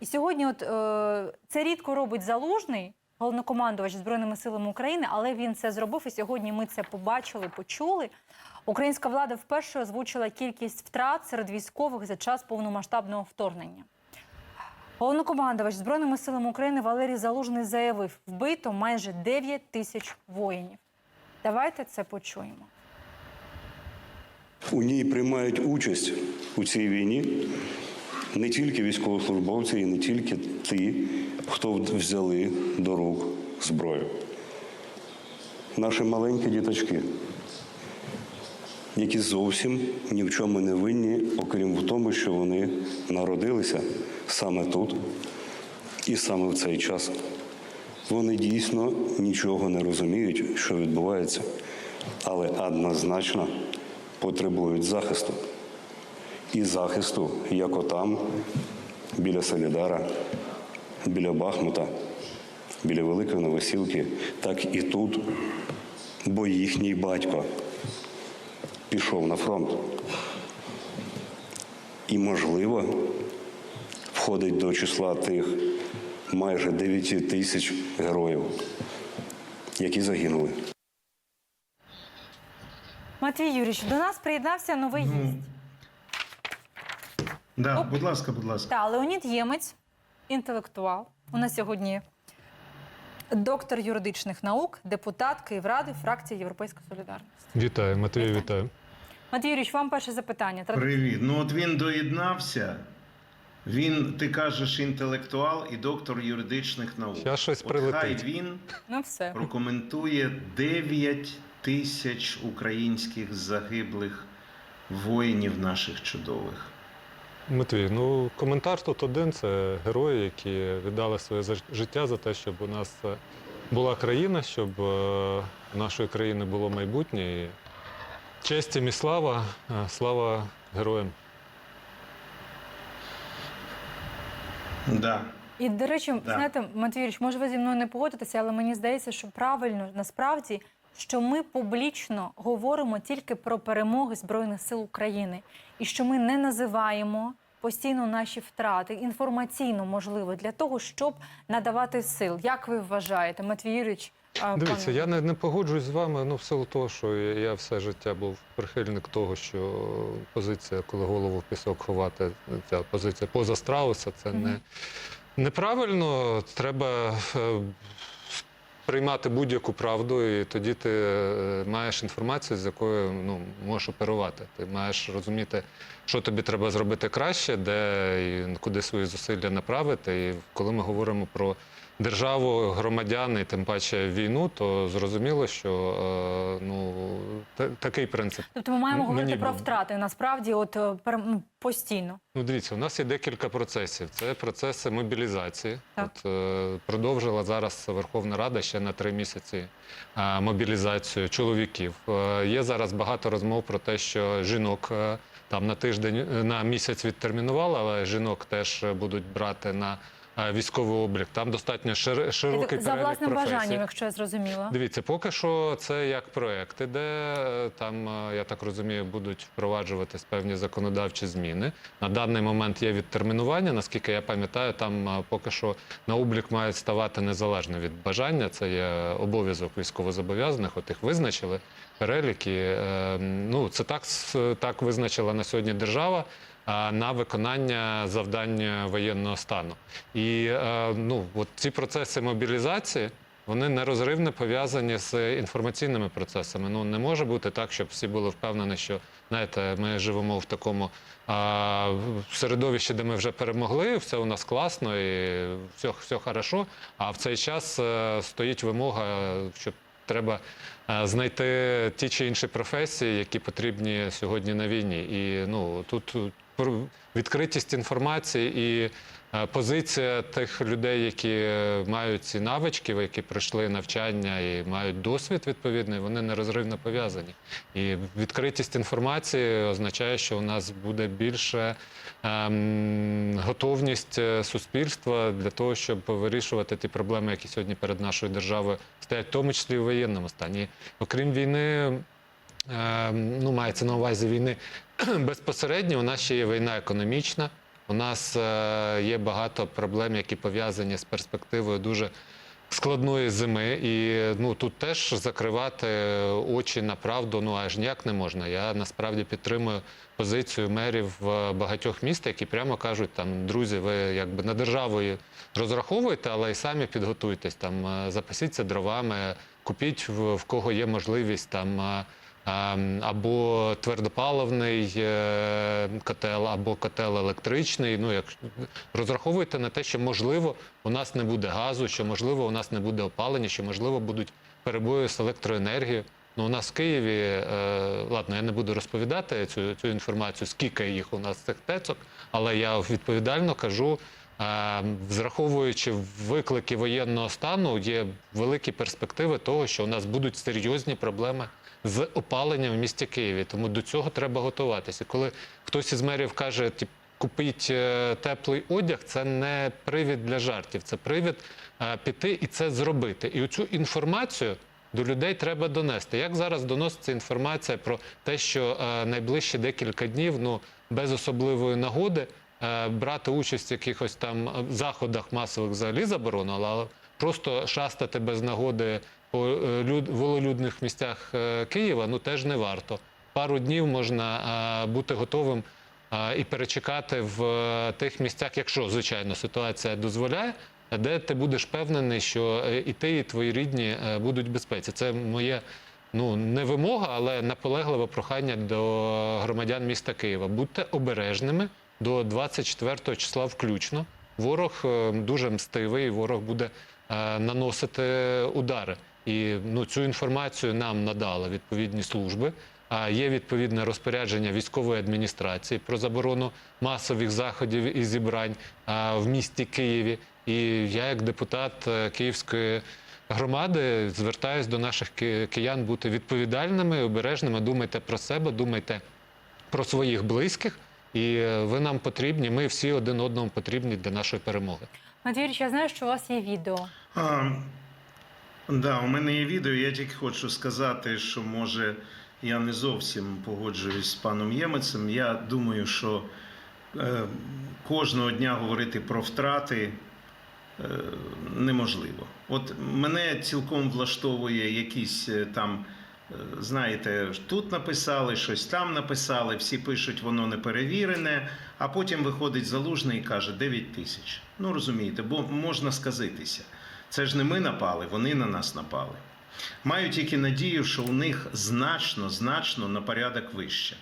І сьогодні, от е, це рідко робить залужний, головнокомандувач Збройними силами України, але він це зробив. І сьогодні ми це побачили, почули. Українська влада вперше озвучила кількість втрат серед військових за час повномасштабного вторгнення. Головнокомандувач Збройними силами України Валерій Залужний заявив, вбито майже 9 тисяч воїнів. Давайте це почуємо. У ній приймають участь у цій війні не тільки військовослужбовці і не тільки ті, хто взяли до рук зброю. Наші маленькі діточки, які зовсім ні в чому не винні, окрім в тому, що вони народилися саме тут і саме в цей час. Вони дійсно нічого не розуміють, що відбувається, але однозначно потребують захисту. І захисту, як отам, біля Солідара, біля Бахмута, біля Великої Новосілки, так і тут, бо їхній батько пішов на фронт. І, можливо, входить до числа тих майже 9 тисяч героїв, які загинули. Матвій Юрійович, до нас приєднався новий Ну, гість. Да, Оп. будь ласка, будь ласка. Та Леонід Ємець, інтелектуал. У нас сьогодні доктор юридичних наук, депутат Київради, фракція Європейська Солідарність. Вітаю, Матвій, вітаю. Матвій Юрійович, вам перше запитання. Привіт. Ну от він доєднався. Він, ти кажеш, інтелектуал і доктор юридичних наук. Щас щось От хай він Ну все. прокоментує 9 тисяч українських загиблих воїнів наших чудових. Матвій, ну коментар тут один: це герої, які віддали своє життя за те, щоб у нас е, була країна, щоб е, у нашої країни було майбутнє. І честь їм і слава, е, слава героям. Да. І, до речі, Да. знаєте, Матвій Юрійович, може ви зі мною не погодитеся, але мені здається, що правильно насправді, що ми публічно говоримо тільки про перемоги Збройних сил України і що ми не називаємо постійно наші втрати інформаційно можливо для того, щоб надавати сил. Як ви вважаєте, Матвій Юрійович? Дивіться, пане- я не, не погоджуюсь з вами ну, в силу того, що я, я все життя був прихильник того, що позиція, коли голову в пісок ховати, ця позиція поза страуса, це не неправильно. Треба е, приймати будь-яку правду, і тоді ти е, маєш інформацію, з якою ну, можеш оперувати. Ти маєш розуміти, що тобі треба зробити краще, де і куди свої зусилля направити. І коли ми говоримо про державу, громадян і тим паче війну, то зрозуміло, що е, ну, та- такий принцип. Тобто ми маємо говорити про втрати насправді, от е, ну, постійно. Ну, дивіться, у нас є декілька процесів. Це процеси мобілізації. Так. От е, продовжила зараз Верховна Рада ще на три місяці е, мобілізацію чоловіків. Е, є зараз багато розмов про те, що жінок е, там на тиждень е, на місяць відтермінували, але жінок теж будуть брати на військовий облік. Там достатньо шир- широкий За перелік власним професій. бажанням, якщо я зрозуміла. Дивіться, поки що це як проекти, де е, там, е, я так розумію, будуть впроваджуватись певні законодавчі зміни. На даний момент є відтермінування. Наскільки я пам'ятаю, там е, поки що на облік мають ставати незалежно від бажання. Це є обов'язок військовозобов'язаних. От їх визначили переліки. Е, Ну це так, так визначила на сьогодні держава. А, На виконання завдань воєнного стану, і е, ну от ці процеси мобілізації вони нерозривно пов'язані з інформаційними процесами. Ну не може бути так, щоб всі були впевнені, що знаєте, ми живемо в такому а, середовищі, де ми вже перемогли, все у нас класно і все, все хорошо. А в цей час е, стоїть вимога, що треба е, знайти ті чи інші професії, які потрібні сьогодні на війні. І ну тут відкритість інформації і е, позиція тих людей, які е, мають ці навички, які пройшли навчання і мають досвід відповідний, вони нерозривно пов'язані. І відкритість інформації означає, що у нас буде більше ем, готовність е, суспільства для того, щоб вирішувати ті проблеми, які сьогодні перед нашою державою стоять, в тому числі в воєнному стані. Окрім війни. Ем, ну, мається на увазі війни безпосередньо. У нас ще є війна економічна, У нас е, є багато проблем, які пов'язані з перспективою дуже складної зими. І ну тут теж закривати очі на правду ну аж ніяк не можна. Я насправді підтримую позицію мерів в багатьох міст, які прямо кажуть, там друзі, ви якби на державою розраховуєте, але й самі підготуйтесь. Там е, запасіться дровами, купіть в кого є можливість там. Ем, або твердопаливний е, котел, або котел електричний. Ну, як розраховуйте на те, що можливо у нас не буде газу, що можливо у нас не буде опалення, що можливо будуть перебої з електроенергією. Ну, у нас в Києві, е, ладно, я не буду розповідати цю, цю інформацію, скільки їх у нас цих тецок, але я відповідально кажу, зраховуючи виклики воєнного стану, є великі перспективи того, що у нас будуть серйозні проблеми з опаленням в місті Києві. Тому до цього треба готуватися. Коли хтось із мерів каже, купіть е, теплий одяг, це не привід для жартів, це привід е, піти і це зробити. І оцю інформацію. До людей треба донести. Як зараз доноситься інформація про те, що е, найближчі декілька днів, ну без особливої нагоди, брати участь в якихось там е, заходах масових взагалі заборонено, але просто шастати без нагоди по е, люд, вололюдних місцях е, Києва ну теж не варто. Пару днів можна е, бути готовим е, і перечекати в е, тих місцях, якщо звичайно ситуація дозволяє, де ти будеш впевнений, що е, і ти, і твої рідні е, будуть в безпеці. Це моє ну не вимога, але наполегливе прохання до громадян міста Києва. Будьте обережними до 24 числа включно. Ворог е, дуже мстивий, ворог буде е, наносити удари. І ну, цю інформацію нам надали відповідні служби. А є відповідне розпорядження військової адміністрації про заборону масових заходів і зібрань в місті Києві. І я, як депутат е, Київської громади, звертаюсь до наших киян бути відповідальними, обережними. Думайте про себе, думайте про своїх близьких. І е, ви нам потрібні. Ми всі один одному потрібні для нашої перемоги. Юрійович, я знаю, що у вас є відео. А, да, у мене є відео. Я тільки хочу сказати, що може я не зовсім погоджуюсь з паном Ємецем. Я думаю, що е, кожного дня говорити про втрати е, неможливо. От мене цілком влаштовує якісь е, там. Знаєте, тут написали, щось там написали, всі пишуть, воно не перевірене, а потім виходить залужний і каже 9 тисяч. Ну розумієте, бо можна сказитися. Це ж не ми напали, вони на нас напали. Маю тільки надію, що у них значно, значно на порядок вище.